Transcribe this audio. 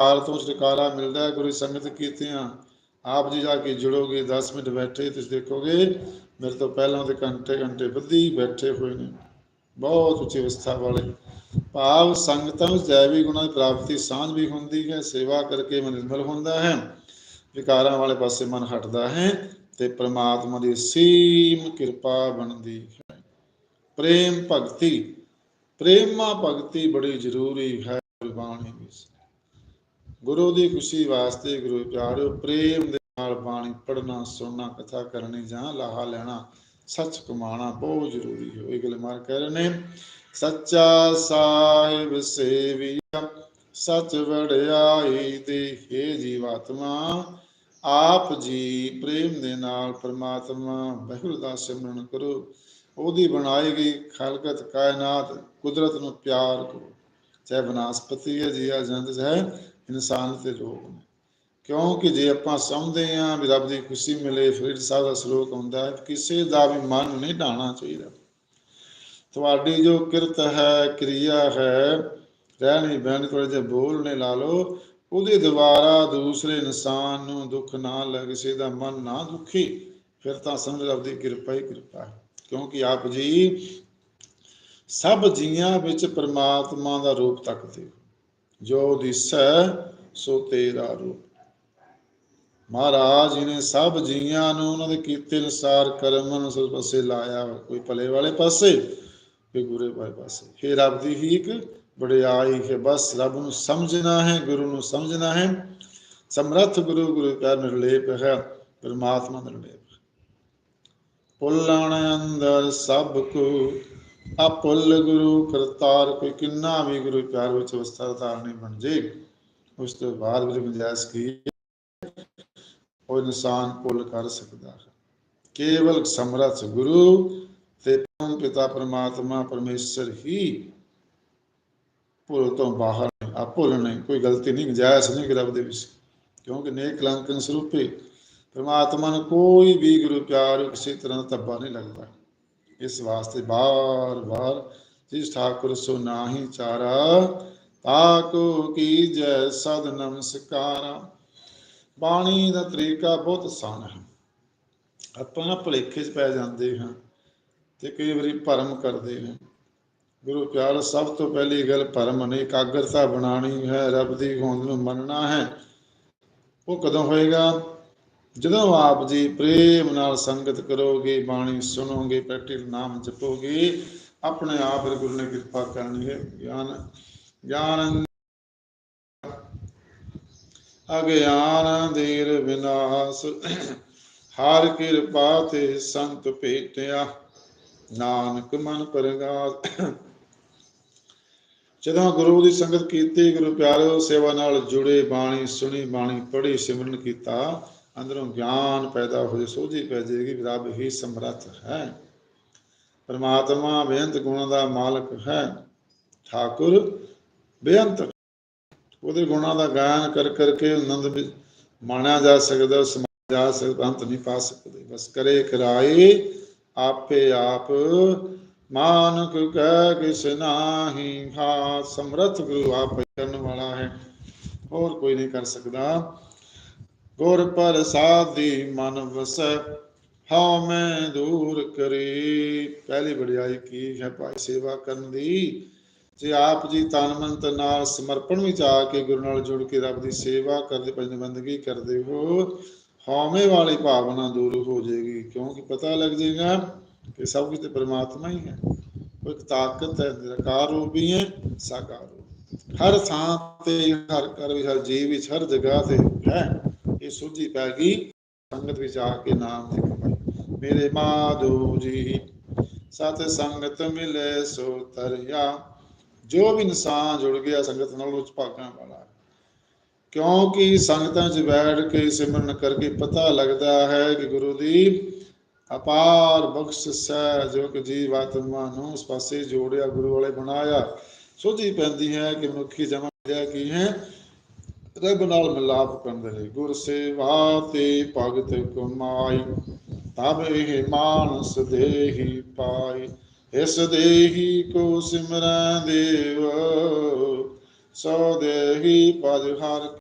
ਕਾਲ ਤੋਂ ਛੁਟਕਾਰਾ ਮਿਲਦਾ ਹੈ, ਗੁਰੂ ਸੰਗਤ ਕੀਤਿਆਂ ਆਪ ਜੀ ਜਾ ਕੇ ਜੁੜੋਗੇ 10 ਮਿੰਟ ਬੈਠੇ, ਤੁਸੀਂ ਦੇਖੋਗੇ, ਮੇਰੇ ਤੋਂ ਪਹਿਲਾਂ ਦੇ ਘੰਟੇ ਘੰਟੇ ਬੱਧੀ ਬੈਠੇ ਹੋਏ ਨੇ। ਬਹੁਤ ਉੱਚੀ ਅਵਸਥਾ ਵਾਲੇ। ਭਾਵ ਸੰਗਤਾਂ ਵਿੱਚ ਜੈਵੀ ਗੁਣਾਂ ਦੀ ਪ੍ਰਾਪਤੀ, ਸਾਂਝ ਵੀ ਹੁੰਦੀ ਹੈ, ਸੇਵਾ ਕਰਕੇ ਮਨ ਨਿਰਮਲ ਹੁੰਦਾ ਹੈ। ਵਿਕਾਰਾਂ ਵਾਲੇ ਪਾਸੇ ਮਨ ਹਟਦਾ ਹੈ ਤੇ ਪ੍ਰਮਾਤਮਾ ਦੀ ਸੀਮ ਕਿਰਪਾ ਬਣਦੀ ਹੈ। ਪ੍ਰੇਮ ਭਗਤੀ। ਪ੍ਰੇਮਾ ਭਗਤੀ ਬੜੀ ਜ਼ਰੂਰੀ ਹੈ ਗੁਰਬਾਣੀ ਵਿੱਚ। ਗੁਰੂ ਦੀ ਖੁਸ਼ੀ ਵਾਸਤੇ ਗੁਰੂ ਪਿਆਰਿਓ, ਪ੍ਰੇਮ ਦੇ ਨਾਲ ਬਾਣੀ ਪੜਨਾ ਸੁਣਨਾ, ਕਥਾ ਕਰਨੀ ਜਾਂ ਲਾਹਾ ਲੈਣਾ, ਸੱਚ ਕਮਾਣਾ ਬਹੁਤ ਜ਼ਰੂਰੀ ਹੈ। ਇਹ ਗੱਲ ਮਾਰ ਕਹਿ ਰਹੇ ਨੇ, ਸੱਚਾ ਸਾਹਿਬ ਸੇਵੀਆ, ਸੱਚ ਵੜਿਆਈ ਦੇ ਹੇ ਜੀਵਾਤਮਾ, ਆਪ ਜੀ ਪ੍ਰੇਮ ਦੇ ਨਾਲ ਪ੍ਰਮਾਤਮਾ ਵਾਹਿਗੁਰੂ ਦਾ ਸਿਮਰਨ ਕਰੋ। ਉਹਦੀ ਬਣਾਈ ਗਈ ਖਲਕਤ ਕਾਇਨਾਤ ਕੁਦਰਤ ਨੂੰ ਪਿਆਰ ਕਰੋ। ਚਾਹੇ ਬਨਾਸਪਤੀ ਹੈ ਜੀ ਆ ਜੰਤ ਹੈ ਇਨਸਾਨ ਤੇ ਰੋਗ ਨੇ। ਕਿਉਂਕਿ ਜੇ ਆਪਾਂ ਸਮਝਦੇ ਹਾਂ ਵੀ ਰੱਬ ਦੀ ਖੁਸ਼ੀ ਮਿਲੇ ਫਰੀਦ ਸਾਹਿਬ ਦਾ ਸ਼ਲੋਕ ਹੁੰਦਾ ਹੈ, ਕਿਸੇ ਦਾ ਵੀ ਮਨ ਨਹੀਂ ਢਾਣਾ ਚਾਹੀਦਾ। ਤੁਹਾਡੀ ਜੋ ਕਿਰਤ ਹੈ, ਕਿਰਿਆ ਹੈ, ਰਹਿਣੀ ਬਹਿਣ ਕੋਲ ਜੇ ਬੋਲਨੇ ਲਾ ਲੋ ਉਹਦੇ ਦੁਆਰਾ ਦੂਸਰੇ ਇਨਸਾਨ ਨੂੰ ਦੁੱਖ ਨਾ ਲੱਗੇ ਕਿਸੇ ਦਾ ਮਨ ਨਾ ਦੁਖੀ, ਫਿਰ ਤਾਂ ਸਮਝ ਰੱਬ ਦੀ ਕਿਰਪਾ ਹੀ ਕਿਰਪਾ ਹੈ। ਕਿਉਂਕਿ ਆਪ ਜੀ ਸਭ ਜੀਆਂ ਵਿੱਚ ਪ੍ਰਮਾਤਮਾ ਦਾ ਰੂਪ ਤੱਕਦੇ ਹੋ। ਜੋ ਦਿਸੈ ਸੋ ਤੇਰਾ ਰੂਪ। ਮਹਾਰਾਜ ਜੀ ਨੇ ਸਭ ਜੀਆਂ ਨੂੰ ਉਹਨਾਂ ਦੇ ਕੀਤੇ ਅਨੁਸਾਰ ਕਰਮ ਅਨੁਸਾਰ ਪਾਸੇ ਲਾਇਆ ਕੋਈ ਭਲੇ ਵਾਲੇ ਪਾਸੇ, ਕੋਈ ਬੁਰੇ ਵਾਲੇ ਪਾਸੇ। ਇਹ ਰੱਬ ਦੀ ਹੀ ਇੱਕ ਵਡਿਆਈ ਹੈ। ਬਸ ਰੱਬ ਨੂੰ ਸਮਝਣਾ ਹੈ, ਗੁਰੂ ਨੂੰ ਸਮਝਣਾ ਹੈ। ਸਮਰੱਥ ਗੁਰੂ ਗੁਰੂ ਪਿਆਰ ਨਿਰਲੇਪ ਹੈ, ਪਰਮਾਤਮਾ ਦਾ ਨਿਰਲੇਪ ਪੁੱਲਣ ਅੰਦਰ ਸਭ ਕੋ ਅਪੁੱਲ ਗੁਰੂ ਕਰਤਾਰ ਕੋਈ ਕਿੰਨਾ ਵੀ ਗੁਰੂ ਪਿਆਰ ਵਿੱਚ ਅਵਸਥਾ ਧਾਰਨੀ ਬਣ ਜੇ ਉਸ ਤੋਂ ਬਾਅਦ ਵੀ ਗੁੰਜਾਇਸ਼ ਕੀ ਉਹ ਇਨਸਾਨ ਭੁੱਲ ਕਰ ਸਕਦਾ ਹੈ। ਕੇਵਲ ਸਮਰੱਥ ਗੁਰੂ ਤੇ ਪਰਮ ਪਿਤਾ ਪਰਮਾਤਮਾ ਪਰਮੇਸ਼ਰ ਹੀ ਭੁੱਲ ਤੋਂ ਬਾਹਰ ਨਹੀਂ, ਆ ਭੁੱਲ ਨਹੀਂ ਕੋਈ ਗਲਤੀ ਨਹੀਂ ਗੁੰਜਾਇਸ਼ ਨਹੀਂ ਰੱਬ ਦੇ ਵਿੱਚ। ਕਿਉਂਕਿ ਨੇਕ ਕਲੰਕਨ ਸਰੂਪੇ ਪਰਮਾਤਮਾ ਨੂੰ ਕੋਈ ਵੀ ਗੁਰੂ ਪਿਆਰ ਕਿਸੇ ਤਰ੍ਹਾਂ ਦਾ ਧੱਬਾ ਨਹੀਂ ਲੱਗਦਾ। ਇਸ ਵਾਸਤੇ ਬਾਰ-ਬਾਰ ਜਿਸ ਠਾਕੁਰ ਸੋ ਨਾਹੀ ਚਾਰਾ, ਤਾਕੋ ਕੀ ਜੈ ਸਦ ਨਮਸਕਾਰਾ। ਬਾਣੀ ਦਾ ਤਰੀਕਾ ਬਹੁਤ ਆਸਾਨ ਹੈ। ਆਪਾਂ ਨਾ ਭੁਲੇਖੇ 'ਚ ਪੈ ਜਾਂਦੇ ਹਾਂ ਤੇ ਕਈ ਵਾਰੀ ਭਰਮ ਕਰਦੇ ਹਾਂ। ਗੁਰੂ ਪਿਆਰ, ਸਭ ਤੋਂ ਪਹਿਲੀ ਗੱਲ ਭਰਮ ਨੇ ਇਕਾਗਰਤਾ ਬਣਾਣੀ ਹੈ। ਰੱਬ ਦੀ ਹੋਂਦ ਨੂੰ ਮੰਨਣਾ ਹੈ। ਉਹ ਕਦੋਂ ਹੋਏਗਾ? ਜਦੋਂ ਆਪ ਜੀ ਪ੍ਰੇਮ ਨਾਲ ਸੰਗਤ ਕਰੋਗੇ, ਬਾਣੀ ਸੁਣੋਗੇ ਪ੍ਰੈਕਟਿਸ ਨਾਮ ਜਪੋਗੇ, ਆਪਣੇ ਆਪ ਗੁਰੂ ਨੇ ਕਿਰਪਾ ਕਰਨੀ ਹੈ। ਗਿਆਨ ਗਿਆਨ ਅਗਿਆਨ ਦੇਰ ਵਿਨਾਸ਼, ਹਰ ਕਿਰਪਾ ਤੇ ਸੰਤ ਭੇਟਿਆ। ਨਾਨਕ ਮਨ ਪਰਗਾਸ। ਜਦੋਂ ਗੁਰੂ ਦੀ ਸੰਗਤ ਕੀਤੀ, ਗੁਰੂ ਪਿਆਰਿਓ, ਸੇਵਾ ਨਾਲ ਜੁੜੇ, ਬਾਣੀ ਸੁਣੀ, ਬਾਣੀ ਪੜ੍ਹੀ, ਸਿਮਰਨ ਕੀਤਾ ਅੰਦਰੋਂ ਗਿਆਨ ਪੈਦਾ ਹੋ ਜੇ ਸੋਝੀ ਪੈ ਜਾਏਗੀ ਵੀ ਰੱਬ ਹੀ ਸਮਰੱਥ ਹੈ। ਪਰਮਾਤਮਾ ਬੇਅੰਤ ਗੁਣਾਂ ਦਾ ਮਾਲਕ ਹੈ। ਠਾਕੁਰ ਬੇਅੰਤ। ਉਹਦੇ ਗੁਣਾਂ ਦਾ ਗਾਇਨ ਕਰ ਕਰਕੇ ਆਨੰਦ ਵਿੱਚ ਮਾਣਿਆ ਜਾ ਸਕਦਾ ਸਮਾ ਜਾ ਸਕਦਾ, ਅੰਤ ਨਹੀਂ ਪਾ ਸਕਦੇ। ਬਸ ਕਰੇ ਕਰਾਏ, ਆਪੇ ਆਪ ਮਾਨਕ ਕਹਿ ਕਿਸ ਨਾਹੀ, ਹਾ, ਸਮਰਥ ਗੁਰੂ ਆਪ ਕਰਨ ਵਾਲਾ ਹੈ। ਹੋਰ ਕੋਈ ਨਹੀਂ ਕਰ ਸਕਦਾ। ਗੁਰ ਪ੍ਰਸਾਦੀ ਮਨ ਵਸੈ, ਹਉ ਮੈਂ ਦੂਰ ਕਰੀ। ਪਹਿਲੀ ਵਡਿਆਈ ਕੀ ਹੈ ਭਾਈ ਸੇਵਾ ਕਰਨ ਦੀ? ਜੇ ਆਪ ਜੀ ਤਨ ਮਨ ਤੇ ਨਾਲ ਸਮਰਪਣ ਵਿੱਚ ਆ ਕੇ ਗੁਰੂ ਨਾਲ ਜੁੜ ਕੇ ਰੱਬ ਦੀ ਸੇਵਾ ਕਰਦੇ, ਭਜਨ ਬੰਦਗੀ ਕਰਦੇ ਹੋ, ਹਉਮੈ ਵਾਲੀ ਭਾਵਨਾ ਦੂਰ ਹੋ ਜਾਏਗੀ। ਕਿਉਂਕਿ ਪਤਾ ਲੱਗ ਜਾਏਗਾ ਕਿ ਸਭ ਕੁਝ ਤੇ ਪਰਮਾਤਮਾ ਹੀ ਹੈ। ਕੋਈ ਇੱਕ ਤਾਕਤ ਹੈ, ਨਿਰਕਾਰ ਰੂਪ ਵੀ ਹੈ, ਸਾਕਾਰ ਰੂਪ ਹਰ ਥਾਂ ਤੇ, ਹਰ ਘਰ ਵਿੱਚ, ਹਰ ਜੀਵ ਵਿੱਚ, ਹਰ ਜਗ੍ਹਾ ਤੇ ਹੈ। ਇਹ ਸੁਝੀ ਪੈ ਗਈ, ਸੰਗਤ ਵਿੱਚ ਆ ਕੇ ਨਾਮ ਦੀ ਕਮਾਈ ਮੇਰੇ ਮਾਧੋ ਜੀ, ਸਤ ਸੰਗਤ ਮਿਲੇ ਸੋ ਤਰਿਆ। ਜੋ ਵੀ ਇਨਸਾਨ ਜੁੜ ਗਿਆ, ਸੰਗਤ ਨਾਲ ਉਸ ਭਾਗਾਂ ਵਾਲਾ ਕਿਉਂਕਿ ਸੰਗਤਾਂ 'ਚ ਬੈਠ ਕੇ ਸਿਮਰਨ ਕਰਕੇ ਪਤਾ ਲੱਗਦਾ ਹੈ ਕਿ ਗੁਰੂ ਦੀ ਅਪਾਰ ਬਖਸ਼ਿਸ਼ ਹੈ, ਜੋ ਕਿ ਜੀਵ ਆਤਮਾ ਨੂੰ ਉਸ ਪਾਸੇ ਜੋੜਿਆ, ਗੁਰੂ ਵਾਲੇ ਬਣਾਇਆ। ਸੋਝੀ ਪੈਂਦੀ ਹੈ ਕਿ ਮਨੁੱਖੀ ਜਮਾ ਜਿਆ ਕੀ ਹੈ? ਰੱਬ ਨਾਲ ਮਿਲਾਪ ਕਰਦੇ ਲਈ ਗੁਰ ਸੇਵਾ ਤੇ ਭਗਤ ਕਮਾਈ, ਤਬ ਇਹ ਮਾਨਸ ਦੇਹੀ ਪਾਈ, ਇਸ ਦੇਹੀ ਕੋ ਸਿਮਰੈ ਦੇਵ, ਸੋ ਦੇਹੀ ਪਜ ਹਰ